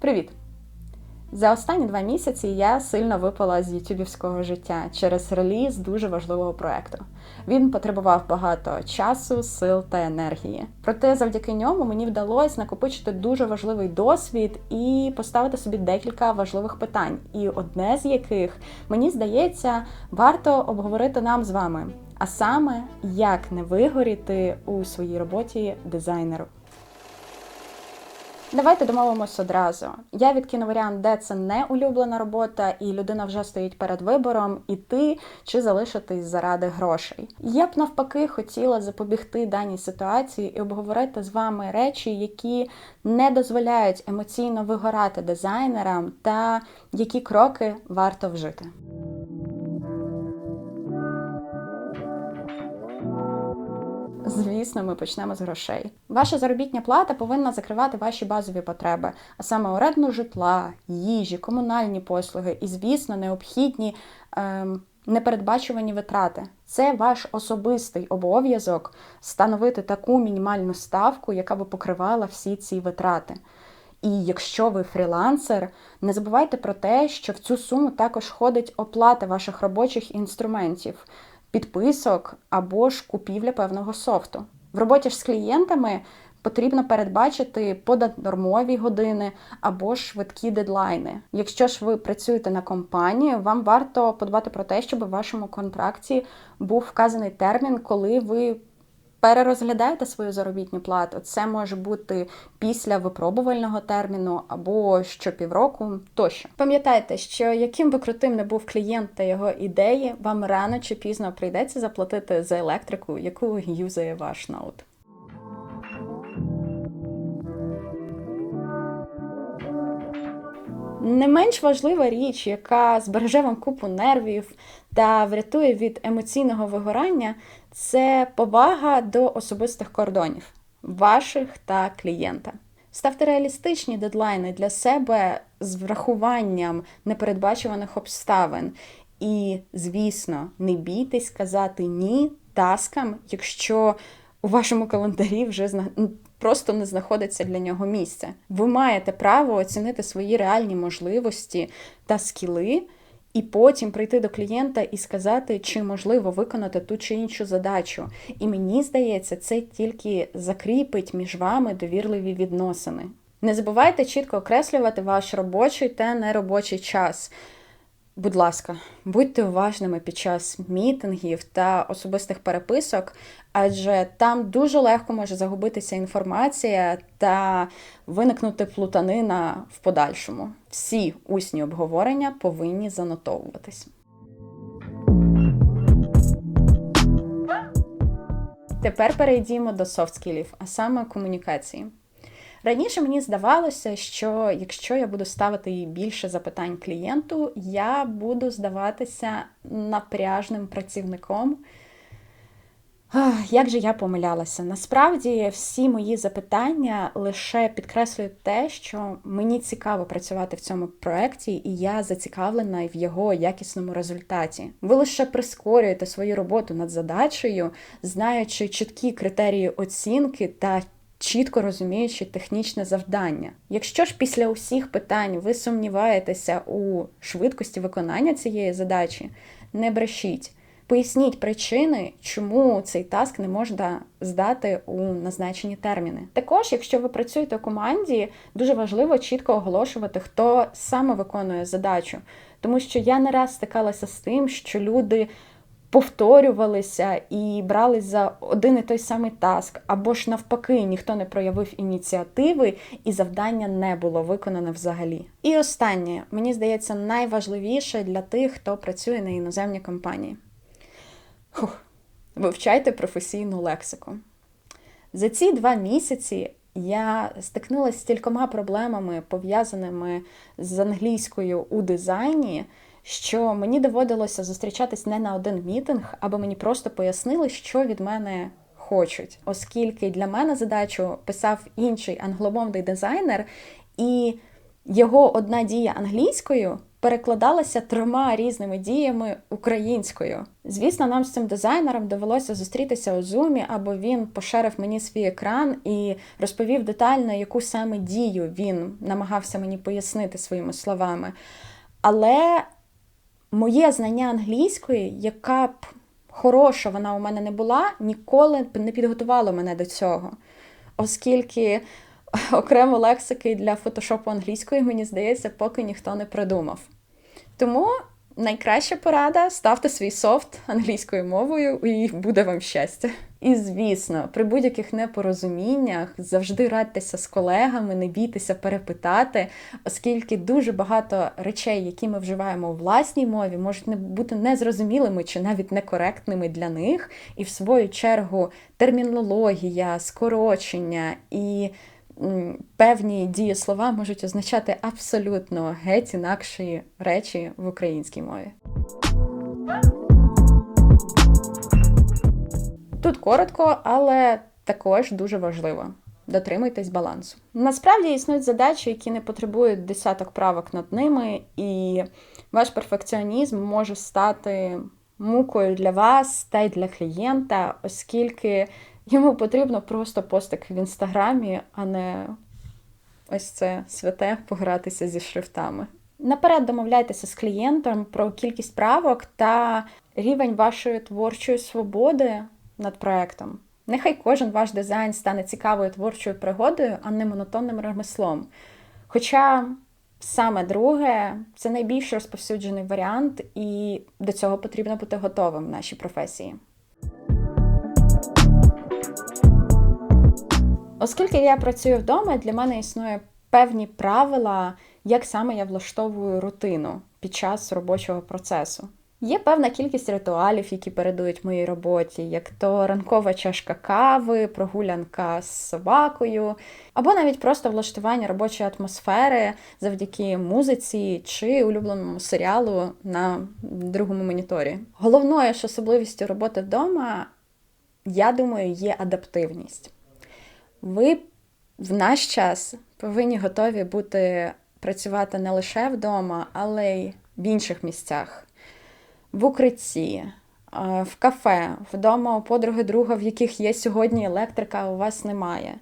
Привіт! За останні два місяці я сильно випала з ютюбівського життя через реліз дуже важливого проекту. Він потребував багато часу, сил та енергії. Проте завдяки ньому мені вдалося накопичити дуже важливий досвід і поставити собі декілька важливих питань. І одне з яких мені здається варто обговорити нам з вами. А саме, як не вигоріти у своїй роботі дизайнеру. Давайте домовимося одразу. Я відкину варіант, де це не улюблена робота, і людина вже стоїть перед вибором іти чи залишитись заради грошей. Я б навпаки хотіла запобігти даній ситуації і обговорити з вами речі, які не дозволяють емоційно вигорати дизайнерам, та які кроки варто вжити. Звісно, ми почнемо з грошей. Ваша заробітня плата повинна закривати ваші базові потреби, а саме оренду житла, їжі, комунальні послуги і, звісно, необхідні ем, непередбачувані витрати. Це ваш особистий обов'язок встановити таку мінімальну ставку, яка би покривала всі ці витрати. І якщо ви фрілансер, не забувайте про те, що в цю суму також входить оплата ваших робочих інструментів підписок або ж купівля певного софту. В роботі ж з клієнтами потрібно передбачити поданормові години або швидкі дедлайни. Якщо ж ви працюєте на компанії, вам варто подбати про те, щоб у вашому контракті був вказаний термін, коли ви перерозглядаєте свою заробітну плату. Це може бути після випробувального терміну або щопівроку тощо. Пам'ятайте, що яким би крутим не був клієнт та його ідеї, вам рано чи пізно прийдеться заплатити за електрику, яку юзає ваш ноут. Не менш важлива річ, яка збереже вам купу нервів та врятує від емоційного вигорання, це повага до особистих кордонів ваших та клієнта. Ставте реалістичні дедлайни для себе з врахуванням непередбачуваних обставин. І, звісно, не бійтесь казати ні таскам, якщо у вашому календарі вже просто не знаходиться для нього місце. Ви маєте право оцінити свої реальні можливості та скіли. І потім прийти до клієнта і сказати, чи можливо виконати ту чи іншу задачу. І мені здається, це тільки закріпить між вами довірливі відносини. Не забувайте чітко окреслювати ваш робочий та неробочий час. Будь ласка, будьте уважними під час мітингів та особистих переписок, адже там дуже легко може загубитися інформація та виникнути плутанина в подальшому. Всі усні обговорення повинні занотовуватись. Тепер перейдімо до софт-скілів, а саме комунікації. Раніше мені здавалося, що якщо я буду ставити більше запитань клієнту, я буду здаватися напряжним працівником. Як же я помилялася? Насправді всі мої запитання лише підкреслюють те, що мені цікаво працювати в цьому проєкті, і я зацікавлена в його якісному результаті. Ви лише прискорюєте свою роботу над задачею, знаючи чіткі критерії оцінки та чітко розуміючи технічне завдання. Якщо ж після усіх питань ви сумніваєтеся у швидкості виконання цієї задачі, не брешіть. Поясніть причини, чому цей таск не можна здати у назначені терміни. Також, якщо ви працюєте у команді, дуже важливо чітко оголошувати, хто саме виконує задачу, тому що я не раз стикалася з тим, що люди повторювалися і брались за один і той самий таск, або ж навпаки, ніхто не проявив ініціативи, і завдання не було виконане взагалі. І останнє, мені здається, найважливіше для тих, хто працює на іноземній компанії. Фух, Вивчайте професійну лексику. За ці два місяці я стикнулася з кількома проблемами, пов'язаними з англійською у дизайні що мені доводилося зустрічатись не на один мітинг, аби мені просто пояснили, що від мене хочуть, оскільки для мене задачу писав інший англомовний дизайнер, і його одна дія англійською перекладалася трьома різними діями українською. Звісно, нам з цим дизайнером довелося зустрітися у зумі, або він поширив мені свій екран і розповів детально, яку саме дію він намагався мені пояснити своїми словами. Але моє знання англійської, яка б хороша вона у мене не була, ніколи б не підготувало мене до цього. Оскільки окремо лексики для фотошопу англійської, мені здається, поки ніхто не придумав. Тому найкраща порада ставте свій софт англійською мовою, і буде вам щастя. І звісно, при будь-яких непорозуміннях завжди радьтеся з колегами, не бійтеся перепитати, оскільки дуже багато речей, які ми вживаємо у власній мові, можуть не бути незрозумілими чи навіть некоректними для них. І в свою чергу термінологія, скорочення і певні дієслова можуть означати абсолютно геть інакші речі в українській мові. Тут коротко, але також дуже важливо. Дотримуйтесь балансу. Насправді існують задачі, які не потребують десяток правок над ними, і ваш перфекціонізм може стати мукою для вас та й для клієнта, оскільки Йому потрібно просто постик в інстаграмі, а не ось це святе погратися зі шрифтами. Наперед домовляйтеся з клієнтом про кількість правок та рівень вашої творчої свободи над проектом. Нехай кожен ваш дизайн стане цікавою творчою пригодою, а не монотонним ремеслом. Хоча саме друге це найбільш розповсюджений варіант, і до цього потрібно бути готовим в нашій професії. Оскільки я працюю вдома, для мене існує певні правила, як саме я влаштовую рутину під час робочого процесу. Є певна кількість ритуалів, які передують моїй роботі, як то ранкова чашка кави, прогулянка з собакою, або навіть просто влаштування робочої атмосфери завдяки музиці чи улюбленому серіалу на другому моніторі. Головною ж особливістю роботи вдома, я думаю, є адаптивність. Ви в наш час повинні готові бути працювати не лише вдома, але й в інших місцях, в укритті, в кафе, вдома у подруги друга, в яких є сьогодні електрика, а у вас немає.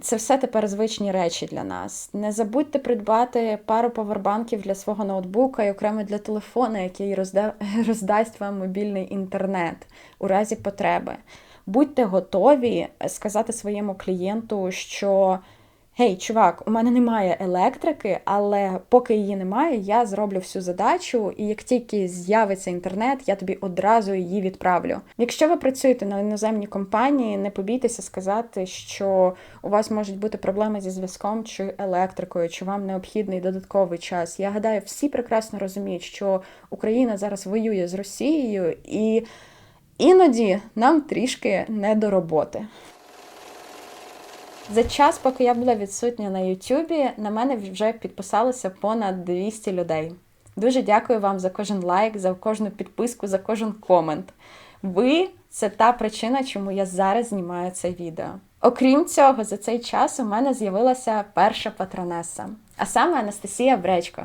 Це все тепер звичні речі для нас. Не забудьте придбати пару повербанків для свого ноутбука і окремо для телефона, який роздасть вам мобільний інтернет у разі потреби будьте готові сказати своєму клієнту, що гей, чувак, у мене немає електрики, але поки її немає, я зроблю всю задачу, і як тільки з'явиться інтернет, я тобі одразу її відправлю. Якщо ви працюєте на іноземній компанії, не побійтеся сказати, що у вас можуть бути проблеми зі зв'язком чи електрикою, чи вам необхідний додатковий час. Я гадаю, всі прекрасно розуміють, що Україна зараз воює з Росією і. Іноді нам трішки не до роботи. За час, поки я була відсутня на Ютубі, на мене вже підписалося понад 200 людей. Дуже дякую вам за кожен лайк, за кожну підписку, за кожен комент. Ви це та причина, чому я зараз знімаю це відео. Окрім цього, за цей час у мене з'явилася перша патронеса, а саме Анастасія Бречко.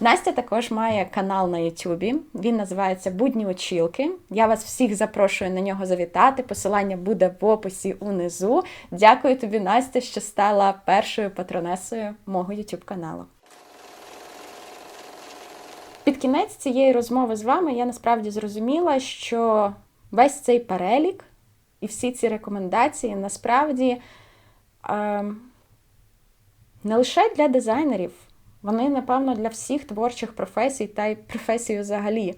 Настя також має канал на Ютубі. Він називається Будні очілки. Я вас всіх запрошую на нього завітати. Посилання буде в описі унизу. Дякую тобі, Настя, що стала першою патронесою мого YouTube каналу. Під кінець цієї розмови з вами я насправді зрозуміла, що весь цей перелік і всі ці рекомендації насправді е, не лише для дизайнерів. Вони, напевно, для всіх творчих професій та й професій взагалі.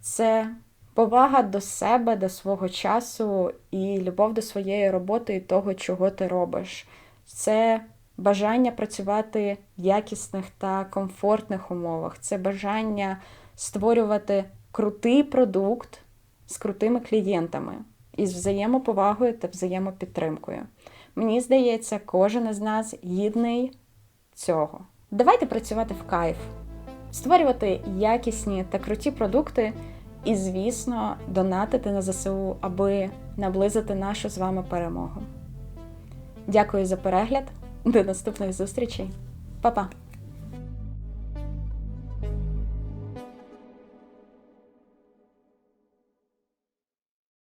Це повага до себе, до свого часу і любов до своєї роботи і того, чого ти робиш. Це бажання працювати в якісних та комфортних умовах. Це бажання створювати крутий продукт з крутими клієнтами, із взаємоповагою та взаємопідтримкою. Мені здається, кожен із нас гідний цього. Давайте працювати в кайф, створювати якісні та круті продукти і, звісно, донатити на ЗСУ, аби наблизити нашу з вами перемогу. Дякую за перегляд. До наступних зустрічей. Па-па!